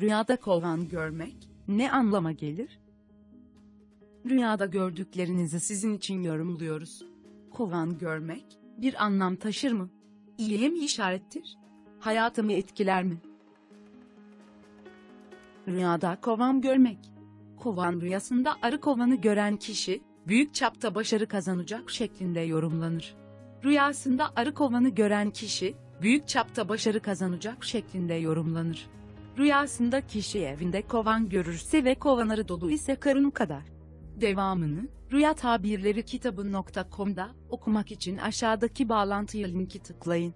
Rüyada kovan görmek ne anlama gelir? Rüyada gördüklerinizi sizin için yorumluyoruz. Kovan görmek bir anlam taşır mı? İyiye mi işarettir? Hayatımı etkiler mi? Rüyada kovan görmek. Kovan rüyasında arı kovanı gören kişi, büyük çapta başarı kazanacak şeklinde yorumlanır. Rüyasında arı kovanı gören kişi, büyük çapta başarı kazanacak şeklinde yorumlanır. Rüyasında kişi evinde kovan görürse ve kovan arı dolu ise karın kadar. Devamını, Rüya Tabirleri kitabı.com'da okumak için aşağıdaki bağlantıya linki tıklayın.